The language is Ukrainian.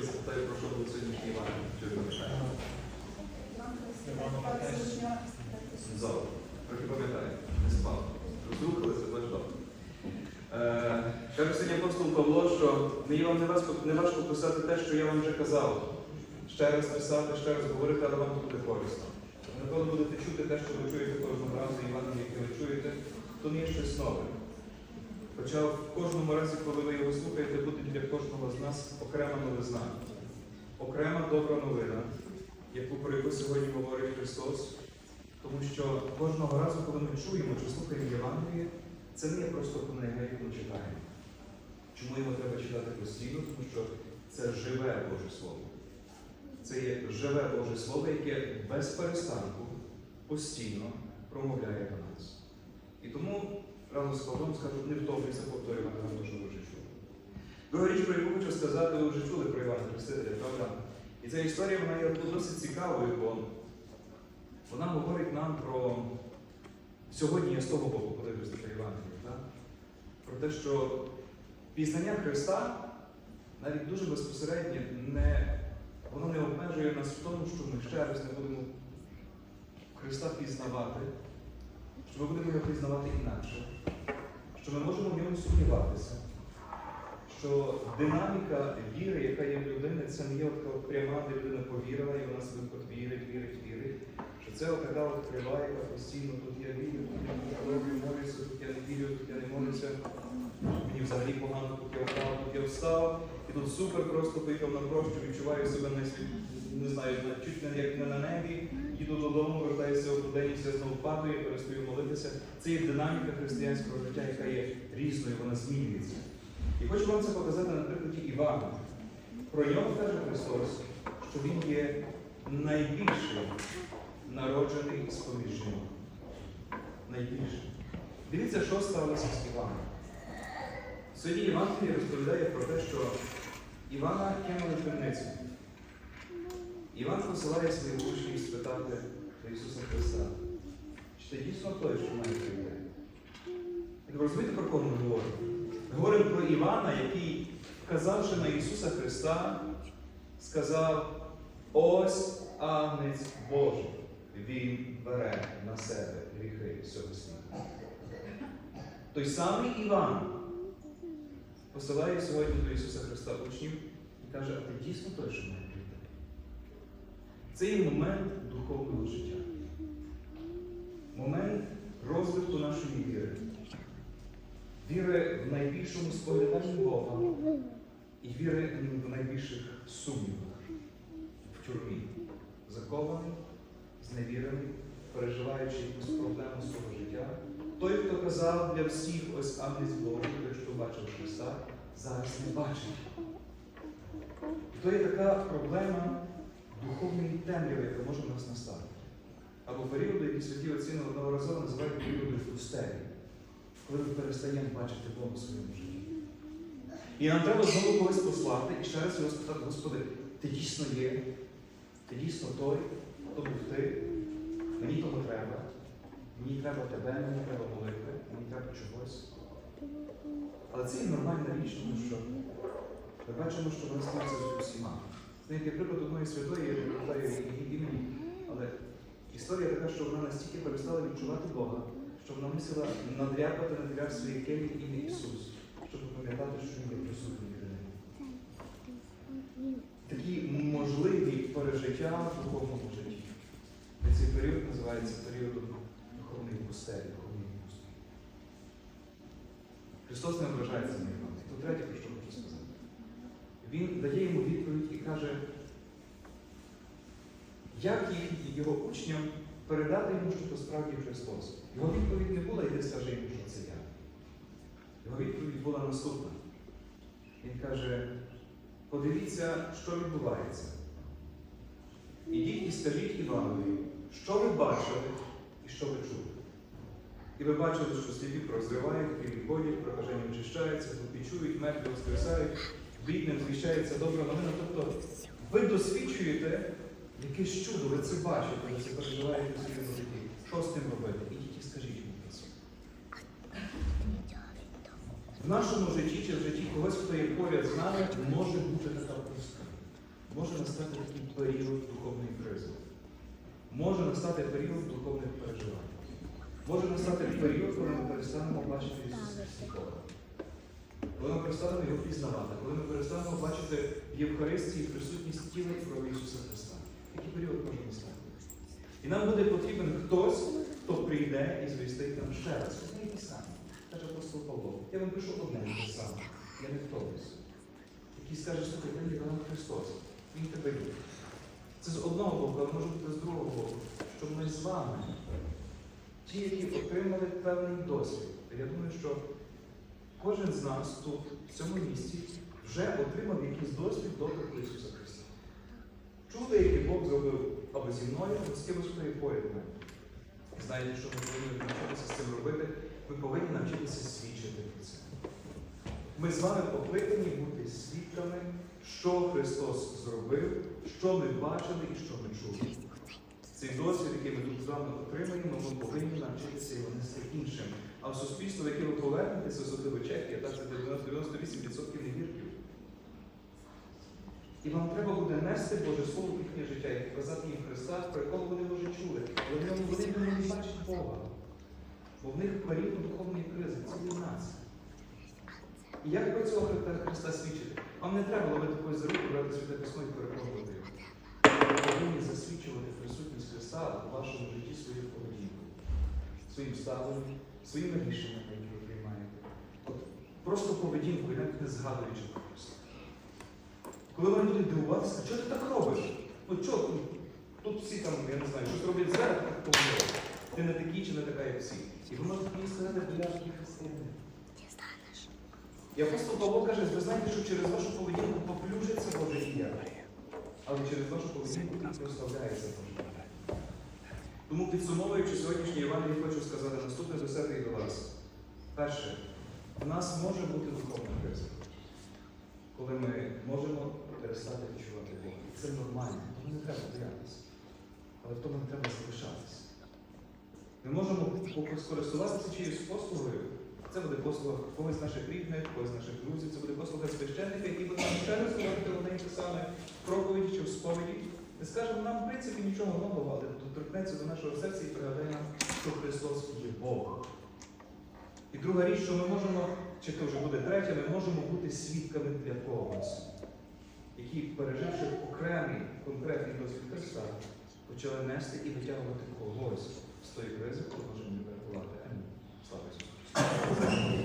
вас запитаю, про що сьогоднішній? Чи ви пам'ятаєте? Зал. Трохи пам'ятаю. Не спав. Розрухалися, ж добре. Е, Каже сьогодні апостол Павло, що мені вам не важко, не важко писати те, що я вам вже казав. Ще раз писати, ще раз говорити, але вам буде корисно. Напевно, будете чути те, що ви чуєте кожного разу, Івана, яке ви чуєте, то не є щось нове. Хоча в кожному разі, коли ви його слухаєте, буде для кожного з нас окрема новизна, окрема добра новина, яку про яку сьогодні говорить Христос. Тому що кожного разу, коли ми чуємо чи слухаємо Євангеліє, це не є просто книга, яку ми читаємо. Чому його треба читати постійно? Тому що це живе Боже Слово. Це є живе Боже Слово, яке без перестанку постійно промовляє до нас. Тому разом з Павлом скажу, не втомлюйся повторювати нам те, що ви вже чули. Друга річ, про яку хочу сказати, ви вже чули про Івана Хрестителя, правда? І ця історія вона є досить цікавою, бо вона говорить нам про сьогодні я з того боку подивлюся про Євангелію, так? про те, що пізнання Христа навіть дуже безпосередньо не, воно не обмежує нас в тому, що ми ще раз не будемо Христа пізнавати, що ми будемо його пізнавати інакше, що ми можемо в ньому сумніватися, що динаміка віри, яка є в людини, це не є така пряма, де людина повірила, і вона себе от вірить, вірить, вірить. Що це така от крива, яка постійно тут я вірю, тут я молюся, тут я не вірю, тут я не молюся. Мені взагалі погано, тут я впав, тут я встав, і тут супер просто поїхав на прощу, відчуваю себе не знаю, чуть не як не на небі, їду додому, вертаюся в день, все знову падаю, перестаю молитися. Це є динаміка християнського життя, яка є різною, вона змінюється. І хочу вам це показати на прикладі Івана. Про нього каже Христос, що він є найбільший народжений поміж. Найбільший. Дивіться, що сталося з Іваном. Сьогодні Євангеліє розповідає про те, що Івана кинули в темницю. Іван посилає своїх учнів спитати до Ісуса Христа, чи ти дійсно той, що має прийти? Ви розумієте, про кого ми говоримо? Говоримо про Івана, який, вказавши на Ісуса Христа, сказав: Ось агнець Божий, Він бере на себе гріхи всього світу. Той самий Іван посилає сьогодні до Ісуса Христа учнів і каже, а ти дійсно той, що має? Це є момент духовного життя. Момент розвитку нашої віри. Віри в найбільшому спогляданні Бога і віри в найбільших сумнівах в тюрмі. Закований, зневірений, переживаючи якусь проблему свого життя. Той, хто казав для всіх ось Агнець Божий, хто бачив Христа, зараз не бачить. То є така проблема духовної темряви, яка може в нас настати. Або періоди, які святі отці одноразово називають періоди пустелі, коли ми перестаємо бачити Бога в своєму житті. І нам треба знову когось послати і ще раз його спитати, Господи, ти дійсно є, ти дійсно той, хто був ти, мені того треба, мені треба тебе, мені треба молитви, мені треба чогось. Але це є нормальна річ, тому що ми бачимо, що вона стається з усіма. Знаєте, приклад одної святої, я не пам'ятаю її імені, але історія така, що вона настільки перестала відчувати Бога, що вона мусила надряпати на дверях своєї келії ім'я Ісус, щоб пам'ятати, що Він є присутній біля неї. Такі можливі пережиття в духовному житті. І цей період називається періодом духовної пустелі, духовної пустелі. Христос не ображається на Івана. То третє, про що хочу сказати. Він дає йому відповідь і каже, як його учням передати йому, що то справді Христос. Його відповідь не була, йди скажи йому, що це я. Його відповідь була наступна. Він каже, подивіться, що відбувається. Ідіть і скажіть Іванові, що ви бачили і що ви чули. І ви бачили, що сліпі прозривають, хлібі ходять, прокажені очищаються, глупі чують, мертві воскресають, бідним звіщається добра новина. Тобто ви досвідчуєте якесь чудо, ви це бачите, ви це переживаєте в своєму житті. Що з тим робити? Ідіть і скажіть це. В нашому житті чи в житті когось, хто є поряд з нами, може бути така пустка. може настати такий період духовної кризи. Може настати період духовних переживань. Може настати період, коли ми перестанемо бачити Ісуса. Коли ми перестанемо його пізнавати, коли ми перестанемо бачити в Євхаристії присутність тіла і крові Ісуса Христа. Такий період може настати. І нам буде потрібен хтось, хто прийде і звістить нам ще раз. Одне і те саме. Каже апостол Павло. Я вам пишу одне і те саме. Я не втомлюся. Який скаже, слухай, є нам Христос. Він тебе любить. Це з одного боку, але може бути з другого боку, що ми з вами, ті, які отримали певний досвід. Я думаю, що кожен з нас тут, в цьому місці, вже отримав якийсь досвід доторку Ісуса Христа. Чули, який Бог зробив або зі мною, або з кимось, хто є поряд мене. Знаєте, що ми повинні навчитися з цим робити? Ми повинні навчитися свідчити про це. Ми з вами покликані бути свідками, що Христос зробив, що ми бачили і що ми чули. Цей досвід, який ми тут з вами отримаємо, ми повинні навчитися його нести іншим. А в суспільство, в яке ви повернетеся, особливо Чехія, так це 98% невірків. І вам треба буде нести Боже Слово в їхнє життя і показати їм Христа, про якого вони може чули. Вони не бачать Бога. Бо в них період духовної кризи, це є нація. І як про цього Христа, свідчити? Вам не треба ловити когось за руку, брати святе письмо і переконувати його. Ви повинні засвідчувати присутність Христа у вашому житті своєю поведінкою, своїм ставленням, своїми рішеннями, які ви приймаєте. От просто поведінкою, навіть не згадуючи про Христа. Коли вони будуть дивуватися, а чого ти так робиш? Ну чого тут, всі там, я не знаю, щось роблять зверху, так. Ти не такий чи не така, як всі. І ви можете мені сказати, бо я ж такий християнин. І апостол Павло каже, ви знаєте, що через вашу поведінку поплюжиться Боже ім'я, але через вашу поведінку і прославляється Боже. Тому підсумовуючи сьогоднішній Євангелій, хочу сказати наступне до себе і до вас. Перше, в нас може бути духовна криза, коли ми можемо перестати відчувати Бога. Це нормально, тому не треба боятися. Але в тому не треба залишатися. Ми можемо скористуватися чиюсь послугою. Це буде послуга когось з наших рідних, когось з наших друзів, це буде послуга священника, який буде нам ще раз говорити одне саме в проповіді чи в сповіді. Не скаже нам, в принципі, нічого нового, але доторкнеться до нашого серця і пригадає нам, що Христос є Бог. І друга річ, що ми можемо, чи то вже буде третя, ми можемо бути свідками для когось, які, переживши окремий конкретний досвід Христа, почали нести і витягувати когось з тої кризи, коли можемо не відреагувати. Амінь. Слава Ісусу!